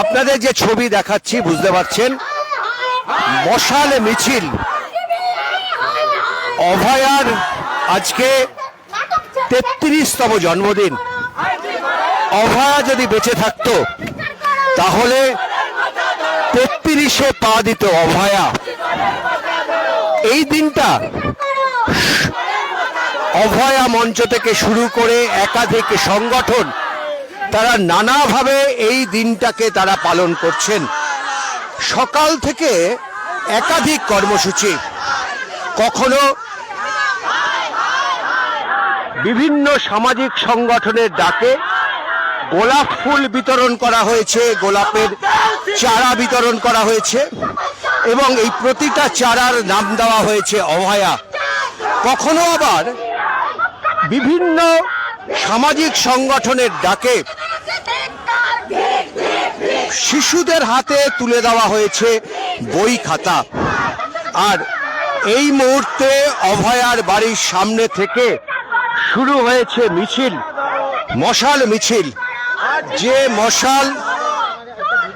আপনাদের যে ছবি দেখাচ্ছি, বুঝতে পারছেন? মশাল মিছিল। অভয়ার আজকে তেত্রিশতম জন্মদিন। অভয়া যদি বেঁচে থাকতো, তাহলে তেত্রিশে পা দিত অভয়া। এই দিনটা অভয়া মঞ্চ থেকে শুরু করে একাধিক সংগঠন তারা নানাভাবে এই দিনটাকে তারা পালন করছেন। সকাল থেকে একাধিক কর্মসূচি, কখনো বিভিন্ন সামাজিক সংগঠনের ডাকে গোলাপ ফুল বিতরণ করা হয়েছে, গোলাপের চারা বিতরণ করা হয়েছে এবং এই প্রতিটা চারার নাম দেওয়া হয়েছে অভয়া। কখনো আবার বিভিন্ন সামাজিক সংগঠনের ডাকে শিশুদের হাতে তুলে দেওয়া হয়েছে বই খাতা। আর এই মুহূর্তে অভয়ার বাড়ির সামনে থেকে শুরু হয়েছে মিছিল, মশাল মিছিল। যে মশাল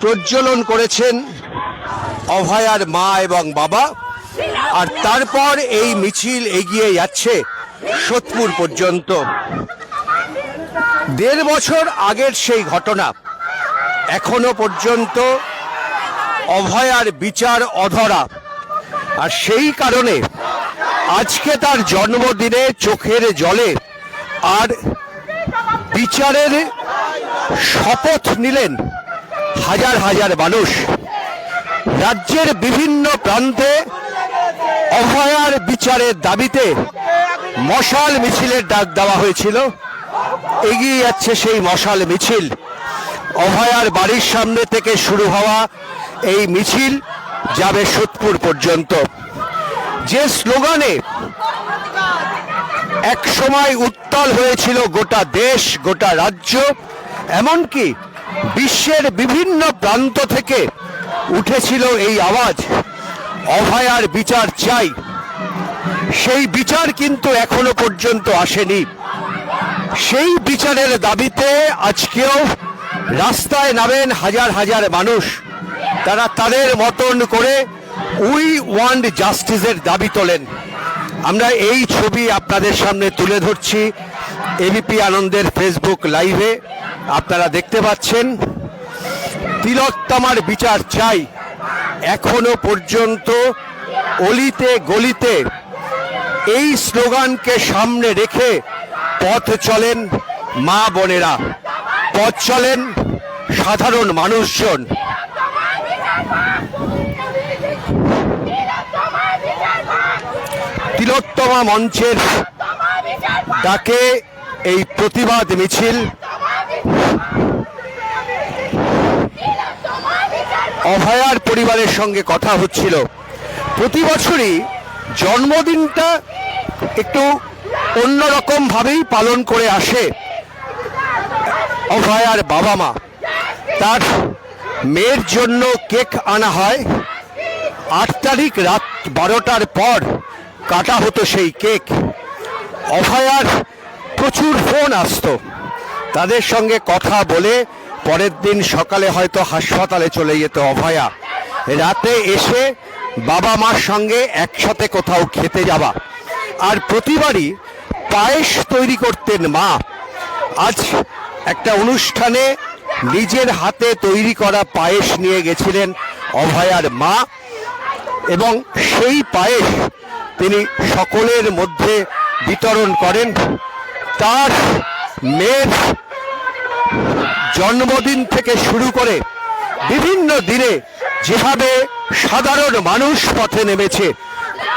প্রজ্বলন করেছেন অভয়ার মা এবং বাবা, আর তারপর এই মিছিল এগিয়ে যাচ্ছে সোদপুর পর্যন্ত। দেড় বছর আগের সেই ঘটনা, এখনও পর্যন্ত অভয়ার বিচার অধরা। আর সেই কারণে আজকে তার জন্মদিনে চোখের জলে আর বিচারের শপথ নিলেন হাজার হাজার মানুষ। রাজ্যের বিভিন্ন প্রান্তে অভয়ার বিচারের দাবিতে মশাল মিছিলের ডাক দেওয়া হয়েছিল। এগিয়ে যাচ্ছে সেই মশাল মিছিল। অভয়ার বাড়ির সামনে থেকে শুরু হওয়া এই মিছিল যাবে সোদপুর পর্যন্ত। যে স্লোগানে এক সময় উত্তাল হয়েছিল গোটা দেশ, গোটা রাজ্য, এমনকি বিশ্বের বিভিন্ন প্রান্ত থেকে উঠেছিল এই আওয়াজ। অভয়ার বিচার চাই। সেই বিচার কিন্তু এখনও পর্যন্ত আসেনি। সেই বিচারের দাবিতে আজকেও রাস্তায় নামেন হাজার হাজার মানুষ। তারা তাদের মতন করে উই ওয়ান্ট জাস্টিসের দাবি তোলেন। আমরা এই ছবি আপনাদের সামনে তুলে ধরছি এবিপি আনন্দের ফেসবুক লাইভে। আপনারা দেখতে পাচ্ছেন, তিলোত্তমার বিচার চাই। এখনও পর্যন্ত অলিতে গলিতে এই স্লোগানকে সামনে রেখে পথ চলেন মা বোনেরা, পথ চলেন সাধারণ মানুষজন। তিলোত্তমা মঞ্চের ডাকে এই প্রতিবাদ মিছিল। অভয়ার পরিবারের সঙ্গে কথা হচ্ছিল। প্রতি বছরই জন্মদিনটা একটু অন্যরকম ভাবেই পালন করে আসে অভয়ার বাবা মা। তার মেয়ের জন্য কেক আনা হয়। আট তারিখ রাত বারোটার পর কাটা হতো সেই কেক। অভয়ার প্রচুর ফোন আসতো। তাদের সঙ্গে কথা বলে পরের দিন সকালে হয়তো হাসপাতালে চলে যেত অভয়া। রাতে এসে বাবা মার সঙ্গে একসাথে কোথাও খেতে যাওয়া। আর প্রতিবারই পায়েস তৈরি করতেন মা। আজ একটা অনুষ্ঠানে নিজের হাতে তৈরি করা পায়েস নিয়ে গেছিলেন অভয়ার মা এবং সেই পায়েস তিনি সকলের মধ্যে বিতরণ করেন। তার মেয়ের জন্মদিন থেকে শুরু করে বিভিন্ন দিনে যেভাবে সাধারণ মানুষ পথে নেমেছে,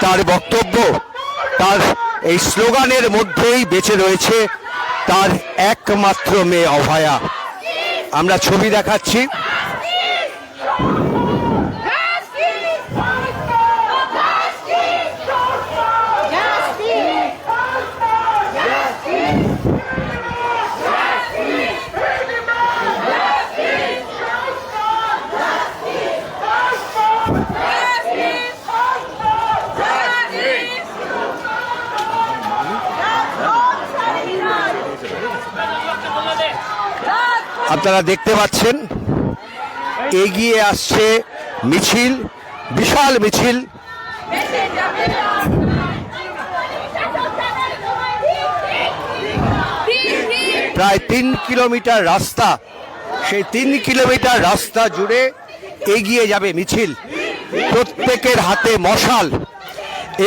তার বক্তব্য, তার এই স্লোগানের মধ্যেই বেঁচে রয়েছে তার একমাত্র মেয়ে অভয়া। আমরা ছবি দেখাচ্ছি। আপনারা দেখতে পাচ্ছেন, এগিয়ে আসছে মিছিল, বিশাল মিছিল। প্রায় তিন কিলোমিটার রাস্তা, সেই তিন কিলোমিটার রাস্তা জুড়ে এগিয়ে যাবে মিছিল। প্রত্যেকের হাতে মশাল,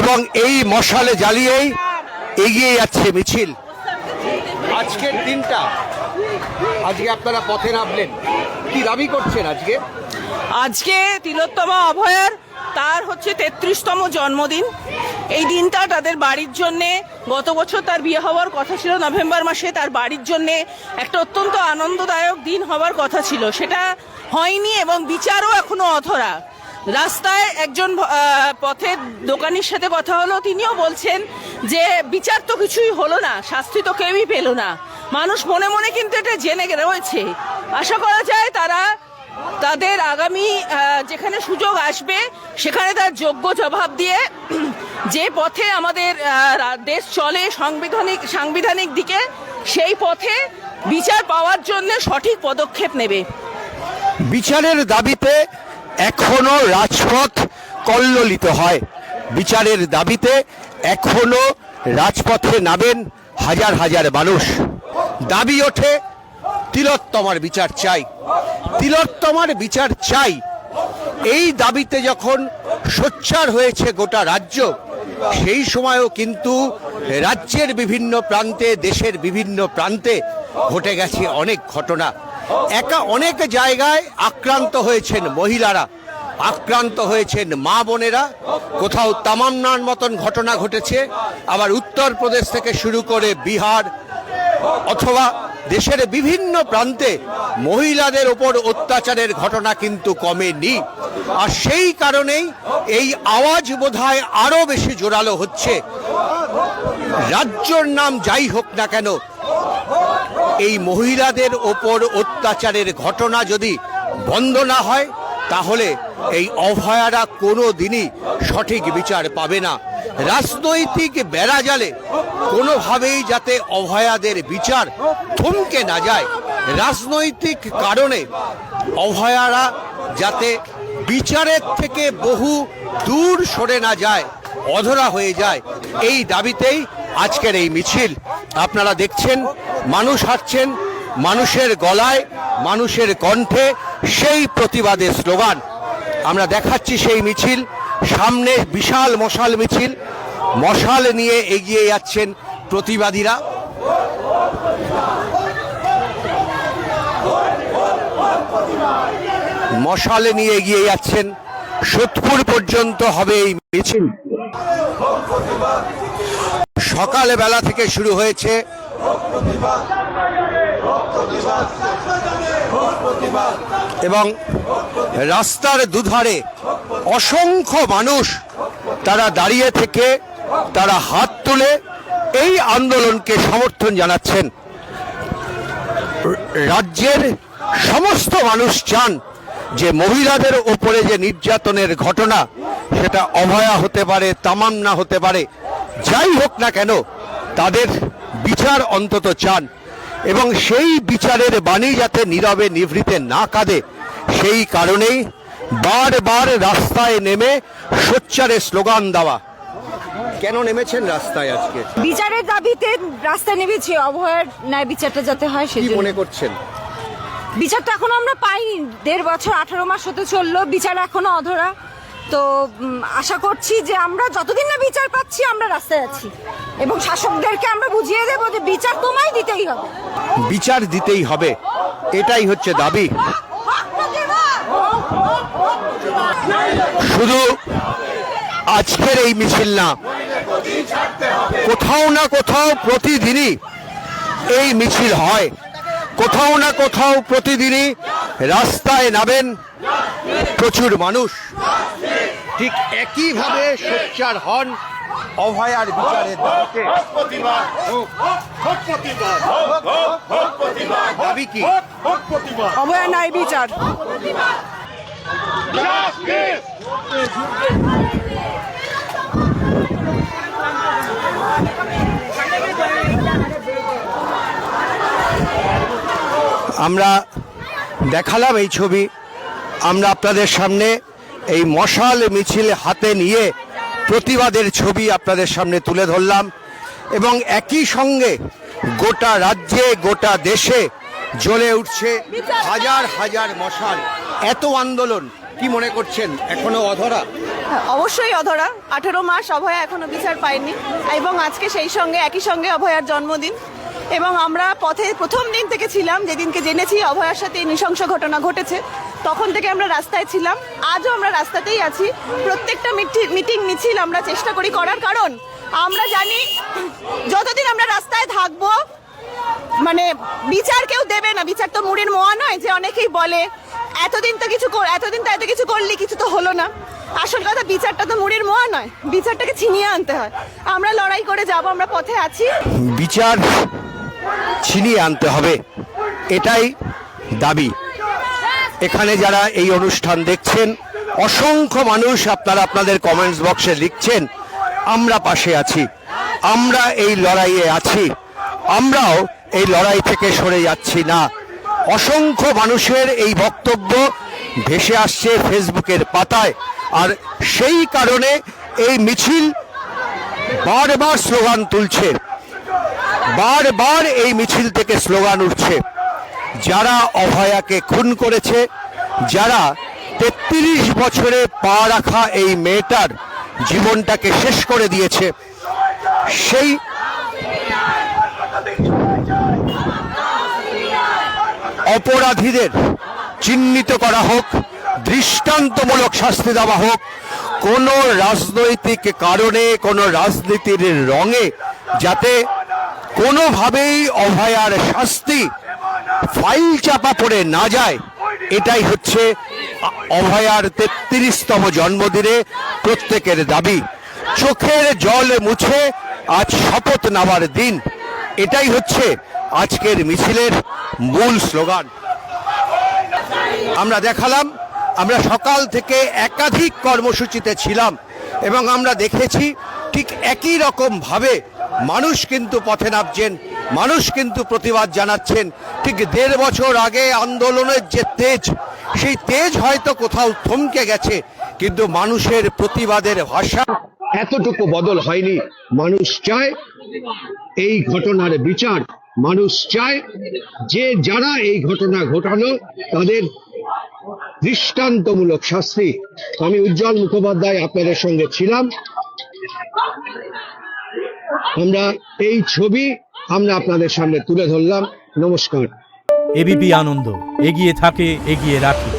এবং এই মশালে জ্বালিয়েই এগিয়ে যাচ্ছে মিছিল। আজকের দিনটা আজকে আপনারা পথে নামলেন। কি দাবি করছেন আজকে? আজকে তিলোত্তমা অভয়ার তার হচ্ছে তেত্রিশতম জন্মদিন। এই দিনটা তাদের বাড়ির জন্যে, গত বছর তার বিয়ে হওয়ার কথা ছিল, নভেম্বর মাসে তার বাড়ির জন্যে একটা অত্যন্ত আনন্দদায়ক দিন হওয়ার কথা ছিল। সেটা হয়নি এবং বিচারও এখনও অধরা। রাস্তায় একজন পথের দোকানির সাথে কথা হলো, তিনিও বলছেন যে বিচার তো কিছুই হলো না, শাস্তি তো কেউই পেল না। মানুষ মনে মনে কিন্তু এটা জেনে রয়েছে। আশা করা যায় তারা তাদের আগামী যেখানে সুযোগ আসবে, সেখানে তার যোগ্য জবাব দিয়ে যে পথে আমাদের দেশ চলে সাংবিধানিক সাংবিধানিক দিকে, সেই পথে বিচার পাওয়ার জন্য সঠিক পদক্ষেপ নেবে। বিচারের দাবিতে এখনও রাজপথ কল্লোলিত হয়। বিচারের দাবিতে এখনও রাজপথে নামেন হাজার হাজার মানুষ। দাবি ওঠে, তিলোত্তমার বিচার চাই। তিলোত্তমার বিচার চাই। এই দাবিতে যখন সোচ্চার হয়েছে গোটা রাজ্য, সেই সময়ও কিন্তু রাজ্যের বিভিন্ন প্রান্তে, দেশের বিভিন্ন প্রান্তে ঘটে গেছে অনেক ঘটনা। একা অনেক জায়গায় আক্রান্ত হয়েছেন মহিলারা। আক্রান্ত হয়েছেন মা বোনেরা। কোথাও তামান্নার মতন ঘটনা ঘটেছে। আবার উত্তরপ্রদেশ থেকে শুরু করে বিহার অথবা দেশের বিভিন্ন প্রান্তে মহিলাদের ওপর অত্যাচারের ঘটনা কিন্তু কমেনি। আর সেই কারণেই এই আওয়াজ বোধহয় আরও বেশি জোরালো হচ্ছে। রাজ্যর নাম যাই হোক না কেন, এই মহিলাদের ওপর অত্যাচারের ঘটনা যদি বন্ধ না হয় তাহলে এই অভয়ারা কোনো দিনই সঠিক বিচার পাবে না। রাজনৈতিক বেড়াজালে কোনোভাবেই যাতে অভয়াদের বিচার থমকে না যায়, রাজনৈতিক কারণে অভয়ারা যাতে বিচারের থেকে বহু দূর সরে না যায়, অধরা হয়ে যায়, এই দাবিতেই আজকের এই মিছিল। আপনারা দেখছেন, মানুষ হাঁটছেন মানুষের গলায়, মানুষের কণ্ঠে সেই প্রতিবাদের স্লোগান। আমরা দেখাচ্ছি সেই মিছিল, সামনে বিশাল মশাল মিছিল। মশাল নিয়ে এগিয়ে যাচ্ছেন প্রতিবাদীরা। মশালে নিয়ে এগিয়ে যাচ্ছেন। সোদপুর পর্যন্ত হবে এই মিছিল। সকাল বেলা থেকে শুরু হয়েছে। এবং রাস্তার দুধারে অসংখ্য মানুষ তারা দাঁড়িয়ে থেকে তারা হাত তুলে এই আন্দোলনকে সমর্থন জানাচ্ছেন। রাজ্যের সমস্ত মানুষ চান যে মহিলাদের ওপরে যে নির্যাতনের ঘটনা, সেটা অভয়া হতে পারে, তামান্না হতে পারে, যাই হোক না কেন, তাদের বিচার অন্তত চান। এবং সেই বিচারের বাণী যাতে নীরবে নিভৃতে না কাঁদে সেই কারণেই বারবার রাস্তায় নেমে সোচ্চারে স্লোগান দেওয়া। কেন নেমেছেন রাস্তায় আজকে? বিচারের দাবিতে রাস্তায় নেমেছি অভয়ের ন্যায় বিচারটা যাতে হয় সেজন্য। মনে করছেন? বিচারটা এখনও আমরা পাইনি দেড় বছর আঠারো মাস হতে চলল বিচার এখনও অধরা। তো আশা করছি যে আমরা যতদিন না বিচার পাচ্ছি, আমরা রাস্তায় আছি। এবং শাসকদেরকে আমরা বুঝিয়ে দেবো যে বিচার তোমায় দিতেই হবে। বিচার দিতেই হবে। এটাই হচ্ছে দাবি। শুধু আজকের এই মিছিল না, কোথাও না কোথাও প্রতিদিনই এই মিছিল হয়। কোথাও না কোথাও প্রতিদিনই রাস্তায় নামেন প্রচুর মানুষ। ঠিক একইভাবে সোচ্চার হন অভয়ার বিচারের দাবিতে। দাবি কি? অভয়া নাই বিচার। আমরা দেখালাম এই ছবি। আমরা আপনাদের সামনে এই মশাল মিছিল হাতে নিয়ে প্রতিবাদের ছবি আপনাদের সামনে তুলে ধরলাম এবং একই সঙ্গে গোটা রাজ্যে, গোটা দেশে জ্বলে উঠছে হাজার হাজার মশাল। এত আন্দোলন, কি মনে করছেন? এখনও অধরা? অবশ্যই অধরা। আঠেরো মাস অভয়া এখনও বিচার পায়নি এবং আজকে সেই সঙ্গে, একই সঙ্গে অভয়ার জন্মদিন। এবং আমরা পথে প্রথম দিন থেকে ছিলাম, যেদিনকে জেনেছি অভয়ার সাথে নৃশংস ঘটনা ঘটেছে। তখন থেকে আমরা রাস্তায় ছিলাম। আজও আমরা রাস্তাতেই আছি। প্রত্যেকটা মিটিং মিছিল আমরা চেষ্টা করি করার কারণ আমরা জানি যতদিন আমরা রাস্তায় থাকব মানে বিচার কেউ দেবে না। বিচার তো মুড়ির মোয়া নয় যে অনেকেই বলে, এতদিন তো কিছু এতদিন তো এত কিছু করলি, কিছু তো হলো না। আসল কথা, বিচারটা তো মুড়ির মোয়া নয়। বিচারটাকে ছিনিয়ে আনতে হয়। আমরা লড়াই করে যাব, আমরা পথে আছি। বিচার ছিনিয়ে আনতে হবে। এটাই দাবি। এখানে যারা এই অনুষ্ঠান দেখছেন, অসংখ্য মানুষ আপনারা আপনাদের কমেন্টস বক্সে লিখছেন, আমরা পাশে আছি, আমরা এই লড়াইয়ে আছি, আমরাও এই লড়াই থেকে সরে যাচ্ছি না। অসংখ্য মানুষের এই বক্তব্য ভেসে আসছে ফেসবুকের পাতায়, আর সেই কারণে এই মিছিল বারবার স্লোগান তুলছে, বারবার এই মিছিল থেকে স্লোগান উঠছে। যারা অভয়াকে খুন করেছে, যারা তেত্রিশ বছরে পা রাখা এই মেয়েটার জীবনটাকে শেষ করে দিয়েছে, সেই অপরাধীদের চিহ্নিত করা হোক, দৃষ্টান্তমূলক শাস্তি দেওয়া হোক, কোনো রাজনৈতিক কারণে, কোনো রাজনীতির রঙে, যাতে কোনোভাবেই অভয়ার শাস্তি ফাইল চাপা পড়ে না যায়। এটাই হচ্ছে অভয়ার তেত্রিশতম জন্মদিনে প্রত্যেকের দাবি। চোখের জল মুছে আজ শপথ নেওয়ার দিন। এটাই হচ্ছে আজকের মিছিলের মূল স্লোগান। আমরা দেখালাম, আমরা সকাল থেকে একাধিক কর্মসূচিতে ছিলাম এবং আমরা দেখেছি ঠিক একই রকম ভাবে মানুষ কিন্তু পথে নামছেন মানুষ কিন্তু প্রতিবাদ জানাচ্ছেন। ঠিক দেড় বছর আগে আন্দোলনের যে তেজ, সেই তেজ হয়তো কোথাও থমকে গেছে, কিন্তু মানুষের প্রতিবাদের ভাষা এতটুকু বদল হয়নি। মানুষ চায় এই ঘটনার বিচার। মানুষ চায় যে যারা এই ঘটনা ঘটানো তাদের দৃষ্টান্তমূলক শাস্তি। আমি উজ্জ্বল মুখোপাধ্যায়, আপনাদের সঙ্গে ছিলাম। আমরা এই ছবি আমরা আপনাদের সামনে তুলে ধরলাম। নমস্কার। এবিপি আনন্দ। এগিয়ে থাকে এগিয়ে রাখে।